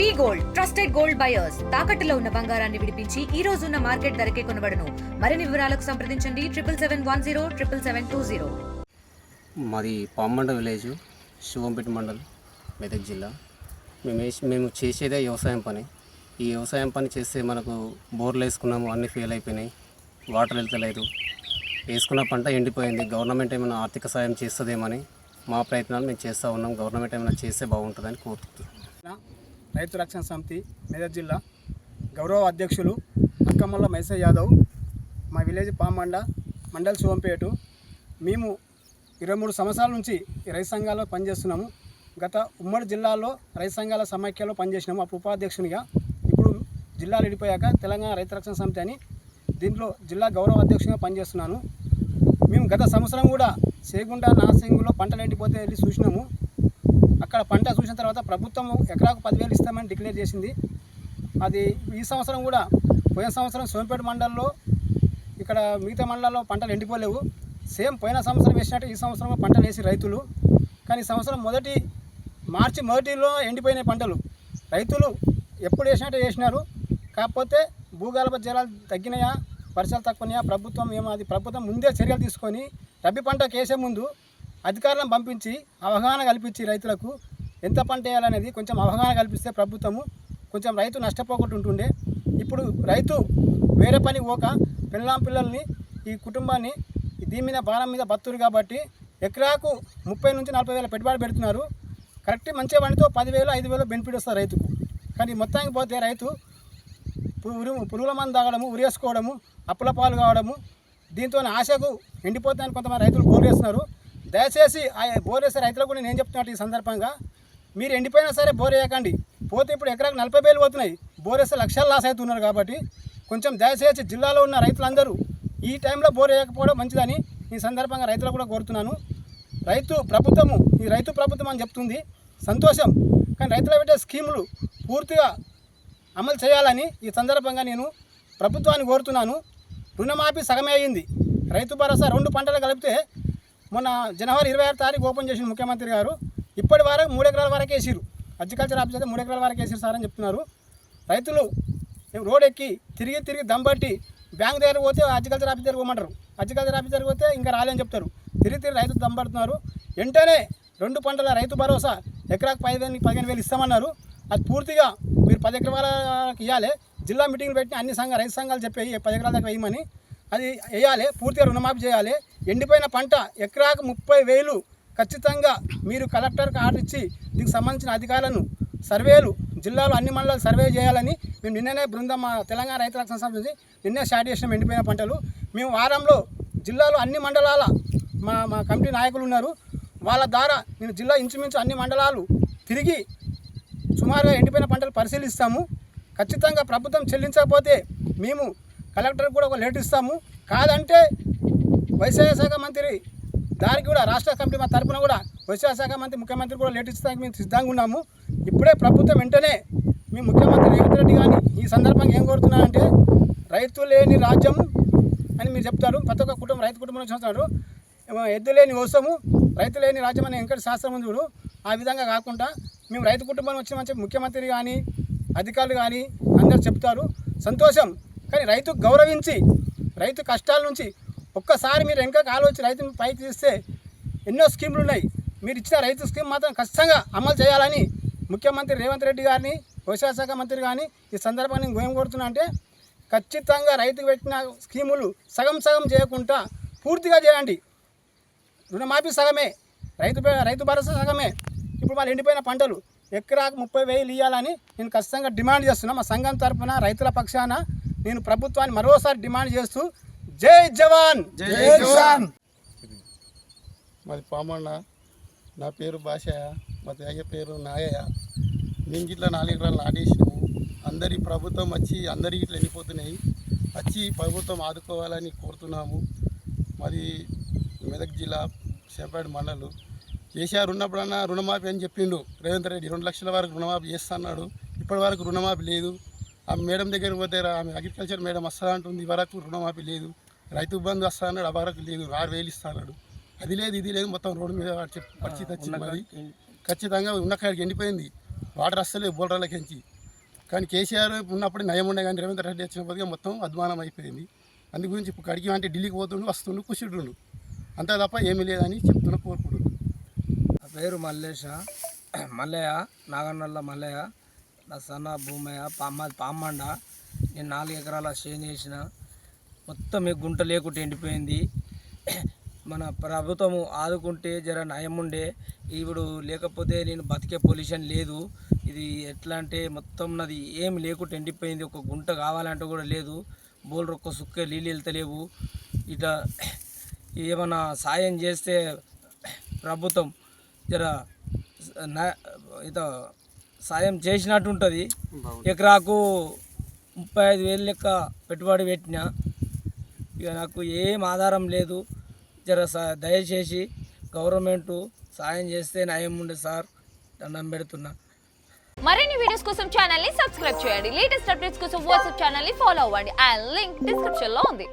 V gold trusted gold buyers. తాకట్టులో ఉన్న బంగారాన్ని విడిపించి ఈ రోజు ఉన్న మార్కెట్ ధరకే కొనబడను. మరిన్ని వివరాలకు సంప్రదించండి triple seven one zero triple seven two zero. మాది పామండ విలేజ్ శివంపేట మండల్ మెదక్ జిల్లా. మేము వేసి మేము చేసేదే వ్యవసాయం పని. ఈ వ్యవసాయం పని చేస్తే మనకు బోర్లు వేసుకున్నాము అన్నీ ఫెయిల్ అయిపోయినాయి. వాటర్ వెళ్తలేదు వేసుకున్న పంట ఎండిపోయింది. గవర్నమెంట్ ఏమైనా ఆర్థిక సాయం చేస్తుందేమని మా ప్రయత్నాలు మేము చేస్తూ ఉన్నాం. గవర్నమెంట్ ఏమైనా చేస్తే బాగుంటుందని కోరుతున్నాం రైతు రక్షణ సమితి మెదక్ జిల్లా గౌరవ అధ్యక్షులు అక్కమల్ల మైసయ్య యాదవ్ మా విలేజ్ పామండ మండల్ శివంపేటు మేము ఇరవై మూడు సంవత్సరాల నుంచి రైతు సంఘాల్లో పనిచేస్తున్నాము. గత ఉమ్మడి జిల్లాలో రైతు సంఘాల సమాఖ్యలో పనిచేసినాము. అప్పుడు ఉపాధ్యక్షునిగా ఇప్పుడు జిల్లాలు విడిపోయాక తెలంగాణ రైతు రక్షణ సమితి అని దీంట్లో జిల్లా గౌరవ అధ్యక్షునిగా పనిచేస్తున్నాను. మేము గత సంవత్సరం కూడా సేగుండ నాసింగులో పంటలు ఎండిపోతే వెళ్ళి చూసినాము. అక్కడ పంట చూసిన తర్వాత ప్రభుత్వం ఎకరాకు పదివేలు ఇస్తామని డిక్లేర్ చేసింది. అది ఈ సంవత్సరం కూడా పోయిన సంవత్సరం సోంపేట మండలంలో ఇక్కడ మిగతా మండలాల్లో పంటలు ఎండిపోలేవు. సేమ్ పోయిన సంవత్సరం వేసినట్టు ఈ సంవత్సరం పంటలు వేసి రైతులు. కానీ ఈ సంవత్సరం మొదటి మార్చి మొదటిలో ఎండిపోయిన పంటలు. రైతులు ఎప్పుడు వేసినట్టు వేసినారు. కాకపోతే భూగర్భ జలాలు తగ్గినాయా వర్షాలు తక్కువనాయా ప్రభుత్వం ఏమో అది ప్రభుత్వం ముందే చర్యలు తీసుకొని రబీ పంటకు వేసే ముందు అధికారులను పంపించి అవగాహన కల్పించి రైతులకు ఎంత పంట వేయాలనేది కొంచెం అవగాహన కల్పిస్తే ప్రభుత్వము కొంచెం రైతు నష్టపోకుండా ఉంటుండే. ఇప్పుడు రైతు వేరే పని పోక పిల్లం పిల్లల్ని ఈ కుటుంబాన్ని దీని మీద భారం మీద బతురు కాబట్టి ఎకరాకు ముప్పై నుంచి నలభై వేల పెట్టుబడి పెడుతున్నారు. కరెక్ట్ మంచిగా పండితో పదివేలు ఐదు వేలు బెనిఫిట్ వస్తుంది రైతుకు. కానీ మొత్తానికి పోతే రైతు పురుగు పురుగుల మందు తాగడము ఉరేసుకోవడము అప్పుల పాలు కావడము దీంతో ఆశకు ఎండిపోతాయని కొంతమంది రైతులు బోర్ వేస్తున్నారు. దయచేసి ఆ బోర్ వేసే రైతులకు కూడా నేను చెప్తున్నట్టు ఈ సందర్భంగా మీరు ఎండిపోయినా సరే బోర్ వేయకండి. పోతే ఇప్పుడు ఎకరాకు నలభై వేలు పోతున్నాయి. బోర్ వేస్తే లక్షలు లాస్ అవుతున్నారు కాబట్టి కొంచెం దయచేసి జిల్లాలో ఉన్న రైతులందరూ ఈ టైంలో బోర్ వేయకపోవడం మంచిదని ఈ సందర్భంగా రైతులకు కూడా కోరుతున్నాను. రైతు ప్రభుత్వము ఈ రైతు ప్రభుత్వం అని చెప్తుంది. సంతోషం. కానీ రైతుల పెట్టే స్కీములు పూర్తిగా అమలు చేయాలని ఈ సందర్భంగా నేను ప్రభుత్వాన్ని కోరుతున్నాను. రుణమాఫీ సగమే అయింది. రైతు భరోసా రెండు పంటలు కలిపితే మొన్న జనవరి ఇరవై ఆరు తారీఖు ఓపెన్ చేసిన ముఖ్యమంత్రి గారు. ఇప్పటి వరకు మూడు ఎకరాల వరకు వేసిరు అగ్రికల్చర్ ఆఫీస్ అయితే మూడు ఎకరాల వరకు వేసిరు సార్ అని చెప్తున్నారు. రైతులు రోడ్ ఎక్కి తిరిగి తిరిగి దంబట్టి బ్యాంక్ దగ్గర పోతే అగ్రికల్చర్ ఆఫీస్ దగ్గర పోమంటారు. అగ్రికల్చర్ ఆఫీస్ దగ్గర పోతే ఇంకా రాలేని చెప్తారు. తిరిగి తిరిగి రైతులు దంబడుతున్నారు వెంటనే రెండు పంటల రైతు భరోసా ఎకరాకు పదివేలు పదిహేను వేలు ఇస్తామన్నారు. అది పూర్తిగా మీరు పది ఎకరాలకు ఇవ్వాలి జిల్లా మీటింగ్ పెట్టి అన్ని సంఘ రైతు సంఘాలు చెప్పాయి పది ఎకరాల దాకా వేయమని అది వేయాలి. పూర్తిగా రుణమాఫీ చేయాలి. ఎండిపోయిన పంట ఎకరాకు ముప్పై వేలు ఖచ్చితంగా మీరు కలెక్టర్కి ఆర్డర్ ఇచ్చి దీనికి సంబంధించిన అధికారులను సర్వేలు జిల్లాలో అన్ని మండలాలు సర్వే చేయాలని మేము నిన్ననే బృందం మా తెలంగాణ రైతు రక్షణ సంస్థ నుంచి నిన్నే స్టార్ట్ చేసినాం ఎండిపోయిన పంటలు. మేము వారంలో జిల్లాలో అన్ని మండలాల మా మా కమిటీ నాయకులు ఉన్నారు. వాళ్ళ ద్వారా నేను జిల్లా ఇంచుమించు అన్ని మండలాలు తిరిగి సుమారుగా ఎండిపోయిన పంటలు పరిశీలిస్తాము. ఖచ్చితంగా ప్రభుత్వం చెల్లించకపోతే మేము కలెక్టర్కి కూడా ఒక లేట్ ఇస్తాము. కాదంటే వ్యవసాయ శాఖ మంత్రి దానికి కూడా రాష్ట్ర కమిటీ మా తరపున కూడా వ్యవసాయ శాఖ మంత్రి ముఖ్యమంత్రి కూడా లేట్ ఇచ్చడానికి మేము సిద్ధంగా ఉన్నాము. ఇప్పుడే ప్రభుత్వం వెంటనే మీ ముఖ్యమంత్రి రేవంత్ రెడ్డి కానీ ఈ సందర్భంగా ఏం కోరుతున్నారంటే రైతు లేని రాజ్యం అని మీరు చెప్తారు. ప్రతి ఒక్క కుటుంబం రైతు కుటుంబం నుంచి వస్తున్నారు ఎద్దు లేని వస్తాము రైతు లేని రాజ్యం అనే వెంకట శాస్త్రం ఉంది చూడు. ఆ విధంగా కాకుండా మేము రైతు కుటుంబం వచ్చిన మంచి ముఖ్యమంత్రి కానీ అధికారులు కానీ అందరు చెప్తారు. సంతోషం. కానీ రైతు గౌరవించి రైతు కష్టాల నుంచి ఒక్కసారి మీరు వెనక ఆలోచించి రైతుని పైకి తీస్తే ఎన్నో స్కీములు ఉన్నాయి. మీరు ఇచ్చిన రైతు స్కీమ్ మాత్రం ఖచ్చితంగా అమలు చేయాలని ముఖ్యమంత్రి రేవంత్ రెడ్డి గారిని వ్యవసాయ శాఖ మంత్రి కానీ ఈ సందర్భాన్ని ఏం కోరుతున్నా అంటే ఖచ్చితంగా రైతుకు పెట్టిన స్కీములు సగం సగం చేయకుండా పూర్తిగా చేయండి. రుణమాఫీ సగమే రైతు రైతు భరోసా సగమే. ఇప్పుడు వాళ్ళు ఎండిపోయిన పంటలు ఎకరాకు ముప్పై వేలు ఇవ్వాలని నేను ఖచ్చితంగా డిమాండ్ చేస్తున్నా. మా సంఘం తరఫున రైతుల పక్షాన నేను ప్రభుత్వాన్ని మరోసారి డిమాండ్ చేస్తూ జై జవాన్! జై కిసాన్ మాది పామన్న నా పేరు భాషయ్య మా అయ్య పేరు నాగయ్య మేము గిట్ల నాలుగు ఎకరాలు నాటేసినాము. అందరి ప్రభుత్వం వచ్చి అందరి ఇట్లా వెళ్ళిపోతున్నాయి వచ్చి ప్రభుత్వం ఆదుకోవాలని కోరుతున్నాము. మాది మెదక్ జిల్లా సేపేట మండలు. కేసీఆర్ ఉన్నప్పుడన్నా రుణమాఫీ అని చెప్పిండు. రేవంత్ రెడ్డి రెండు లక్షల వరకు రుణమాఫీ చేస్తా అన్నాడు. ఇప్పటి వరకు రుణమాఫీ లేదు. ఆ మేడం దగ్గరికి పోతే ఆమె అగ్రికల్చర్ మేడం వస్తా అంటుంది. వరకు రుణమాఫీ లేదు. రైతు బంధు వస్తా అన్నాడు ఆ వరకు లేదు ఆరు వేలు ఇస్తా అన్నాడు అది లేదు ఇది లేదు మొత్తం రోడ్డు మీద పరిస్థితి వచ్చింది మరి ఖచ్చితంగా ఉన్న కాడికి ఎండిపోయింది. వాటర్ వస్తలేదు బోల్రాలకించి కానీ కేసీఆర్ ఉన్నప్పుడు నయం ఉండే కానీ రేవంత్ రెడ్డి వచ్చినప్పటికీ మొత్తం అధ్వానం అయిపోయింది. అందు గురించి ఇప్పుడు కడిగి అంటే ఢిల్లీకి పోతుండు వస్తుండు కుషిడుండు అంతే తప్ప ఏమీ లేదని చెప్తున్నా కోరుకుంటున్నాను. పేరు మల్లేష మల్లయ్య నాగన్నల్ల మల్లయ్య నా సన్న భూమయ్య పామ పామండ నేను నాలుగు ఎకరాల చేను వేసిన. మొత్తం ఈ గుంట లేకుండా ఎండిపోయింది. మన ప్రభుత్వము ఆదుకుంటే జర నయం ఉండే. ఇప్పుడు లేకపోతే నేను బతికే పొల్యూషన్ లేదు. ఇది ఎట్లా అంటే మొత్తం నాది ఏం లేకుండా ఎండిపోయింది. ఒక గుంట కావాలంటే కూడా లేదు. బోల్రు ఒక్క సుక్కే నీళ్ళు వెళ్తలేవు. ఇట ఏమన్నా సాయం చేస్తే ప్రభుత్వం జర నా- ఇత సాయం చేసినట్టు ఉంటుంది. ఎకరాకు ముప్పై ఐదు వేలు లెక్క పెట్టుబడి పెట్టిన. ఇక నాకు ఏం ఆధారం లేదు. జర దయచేసి గవర్నమెంట్ సాయం చేస్తే నయం ఉండే సార్. దండం పెడుతున్నా. మరిన్ని వీడియోస్ కోసం ఛానల్ని సబ్స్క్రైబ్ చేయండి. లేటెస్ట్ అప్డేట్స్ కోసం వాట్సాప్ ఛానల్ని ఫాలో అవ్వండి. ఆ లింక్ డిస్క్రిప్షన్లో ఉంది.